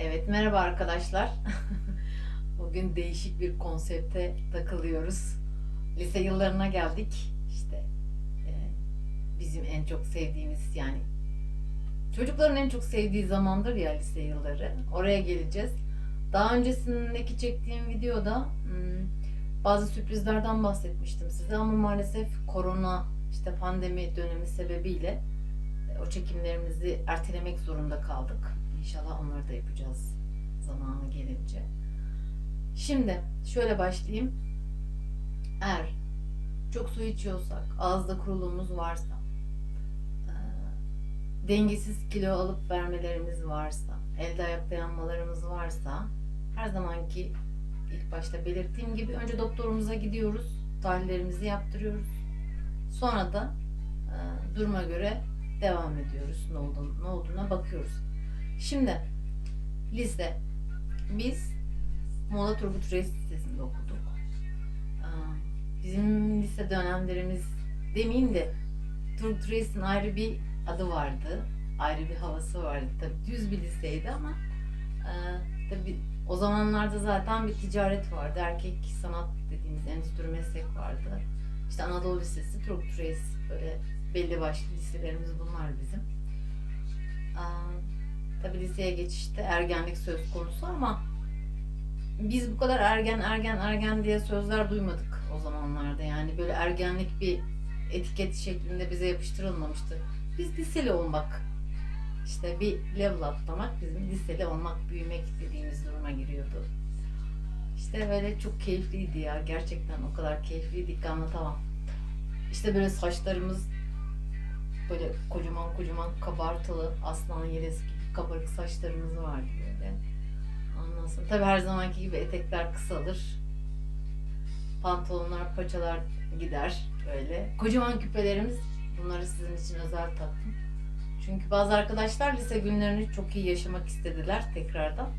Evet, merhaba arkadaşlar. Bugün değişik bir konsepte takılıyoruz. Lise yıllarına geldik. İşte e, bizim en çok sevdiğimiz yani çocukların en çok sevdiği zamandır ya lise yılları. Oraya geleceğiz. Daha öncesindeki çektiğim videoda hmm, bazı sürprizlerden bahsetmiştim size ama maalesef korona işte pandemi dönemi sebebiyle o çekimlerimizi ertelemek zorunda kaldık. İnşallah onları da yapacağız zamanı gelince. Şimdi şöyle başlayayım. Eğer çok su içiyorsak, ağızda kuruluğumuz varsa, e, dengesiz kilo alıp vermelerimiz varsa, elde ayakta yanmalarımız varsa her zamanki ilk başta belirttiğim gibi önce doktorumuza gidiyoruz, tahlillerimizi yaptırıyoruz. Sonra da e, duruma göre devam ediyoruz. Ne olduğunu, ne olduğuna bakıyoruz. Şimdi lise biz Mola Turgut Reis Lisesi'nde okuduk. Bizim lise dönemlerimiz demeyeyim de Turgut Reis'in ayrı bir adı vardı. Ayrı bir havası vardı. Tabii düz bir liseydi ama tabii o zamanlarda zaten bir ticaret vardı. Erkek sanat dediğimiz endüstri meslek vardı. İşte Anadolu Lisesi, Turgut Reis böyle belli başlı liselerimiz bunlar bizim. Aa, Tabii liseye geçişte ergenlik söz konusu ama biz bu kadar ergen ergen ergen diye sözler duymadık o zamanlarda. Yani böyle ergenlik bir etiket şeklinde bize yapıştırılmamıştı. Biz liseli olmak işte bir level atlamak bizim liseli olmak, büyümek dediğimiz duruma giriyordu. İşte böyle çok keyifliydi ya. Gerçekten o kadar keyifliydi ki anlatamam. İşte böyle saçlarımız böyle kocaman kocaman kabartılı aslan yelesi gibi kabarık saçlarımız vardı böyle. Ondan sonra tabii her zamanki gibi etekler kısalır. Pantolonlar, paçalar gider böyle. Kocaman küpelerimiz bunları sizin için özel taktım. Çünkü bazı arkadaşlar lise günlerini çok iyi yaşamak istediler tekrardan.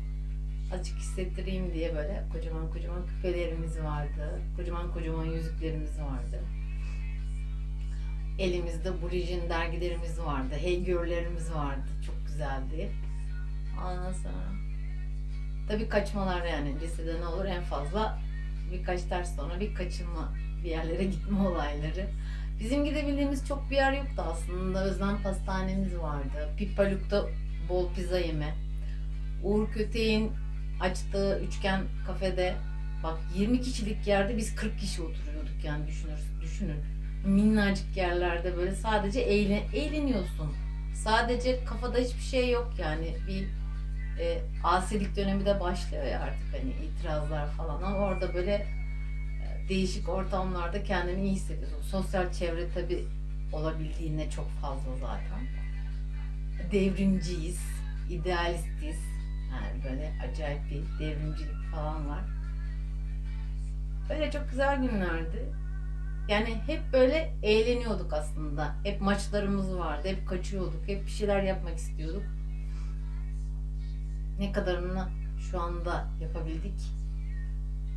Azıcık hissettireyim diye böyle kocaman kocaman küpelerimiz vardı. Kocaman kocaman yüzüklerimiz vardı. Elimizde Burijin dergilerimiz vardı. Hey Girl'lerimiz vardı. Çok güzeldi. Ondan sonra tabii kaçmalar yani lisede ne olur en fazla birkaç ders sonra bir kaçınma bir yerlere gitme olayları. Bizim gidebildiğimiz çok bir yer yoktu aslında. Özlem pastanemiz vardı. Pippaluk'ta bol pizza yeme. Uğur Köteğin açtığı üçgen kafede bak 20 kişilik yerde biz 40 kişi oturuyorduk yani düşünür, düşünün. Minnacık yerlerde böyle sadece eğlen, eğleniyorsun. Sadece kafada hiçbir şey yok yani bir e, asilik dönemi de başlıyor ya artık hani itirazlar falan ama orada böyle e, değişik ortamlarda kendini iyi hissediyorsun. Sosyal çevre tabi olabildiğine çok fazla zaten. Devrimciyiz, idealistiz. Yani böyle acayip bir devrimcilik falan var. Böyle çok güzel günlerdi. Yani hep böyle eğleniyorduk aslında. Hep maçlarımız vardı, hep kaçıyorduk, hep bir şeyler yapmak istiyorduk. Ne kadarını şu anda yapabildik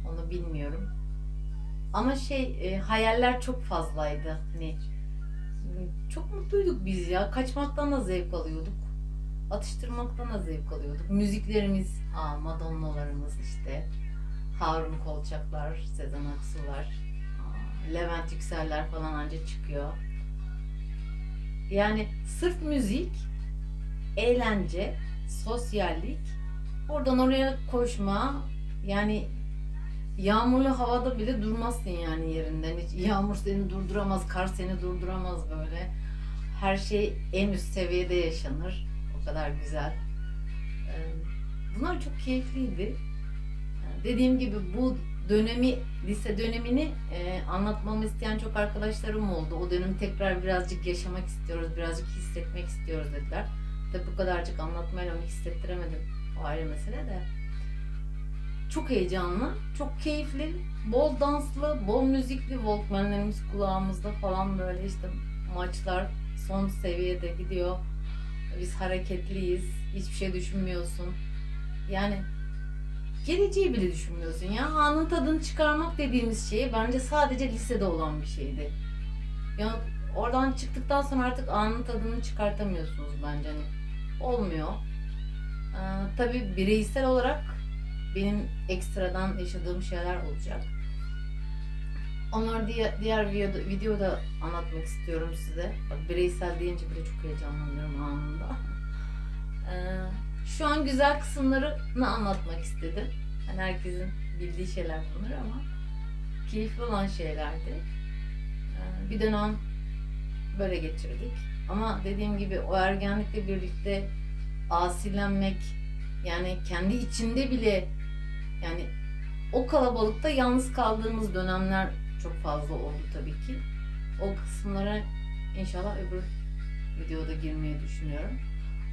onu bilmiyorum. Ama şey e, hayaller çok fazlaydı. Hani çok mutluyduk biz ya. Kaçmaktan da zevk alıyorduk. Atıştırmaktan da zevk alıyorduk. Müziklerimiz, aa, Madonna'larımız işte. Harun Kolçaklar, Sezen Aksu'lar, Levent Yükseller falan anca çıkıyor. Yani sırf müzik, eğlence, sosyallik, oradan oraya koşma, yani yağmurlu havada bile durmazsın yani yerinden. Hiç yağmur seni durduramaz, kar seni durduramaz böyle. Her şey en üst seviyede yaşanır. O kadar güzel. Ee, Bunlar çok keyifliydi. Dediğim gibi bu dönemi, lise dönemini e, anlatmamı isteyen çok arkadaşlarım oldu. O dönemi tekrar birazcık yaşamak istiyoruz, birazcık hissetmek istiyoruz dediler. Tabi bu kadarcık anlatmayla onu hissettiremedim. O ayrı mesele de. Çok heyecanlı, çok keyifli, bol danslı, bol müzikli, Walkman'lerimiz kulağımızda falan böyle işte maçlar son seviyede gidiyor. Biz hareketliyiz, hiçbir şey düşünmüyorsun. Yani geleceği bile düşünmüyorsun ya. Anın tadını çıkarmak dediğimiz şey bence sadece lisede olan bir şeydi. Ya oradan çıktıktan sonra artık anın tadını çıkartamıyorsunuz bence. Hani olmuyor. Ee, tabii bireysel olarak benim ekstradan yaşadığım şeyler olacak. Onları diğer, diğer videoda, videoda anlatmak istiyorum size. Bireysel deyince bile çok heyecanlanıyorum anında. Ee, şu an güzel kısımlarını anlatmak istedim. Yani herkesin bildiği şeyler bunlar ama keyifli olan şeylerdi. Ee, bir dönem böyle geçirdik. Ama dediğim gibi o ergenlikle birlikte asilenmek yani kendi içinde bile yani o kalabalıkta yalnız kaldığımız dönemler çok fazla oldu tabii ki. O kısımlara inşallah öbür videoda girmeyi düşünüyorum.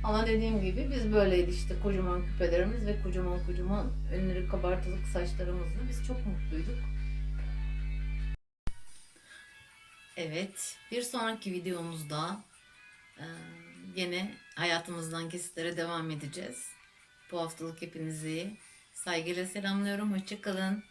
Ama dediğim gibi biz böyleydi işte kocaman küpelerimiz ve kocaman kocaman önleri kabartılık saçlarımızla biz çok mutluyduk. Evet, bir sonraki videomuzda e, yine hayatımızdan kesitlere devam edeceğiz. Bu haftalık hepinizi saygıyla selamlıyorum. Hoşçakalın.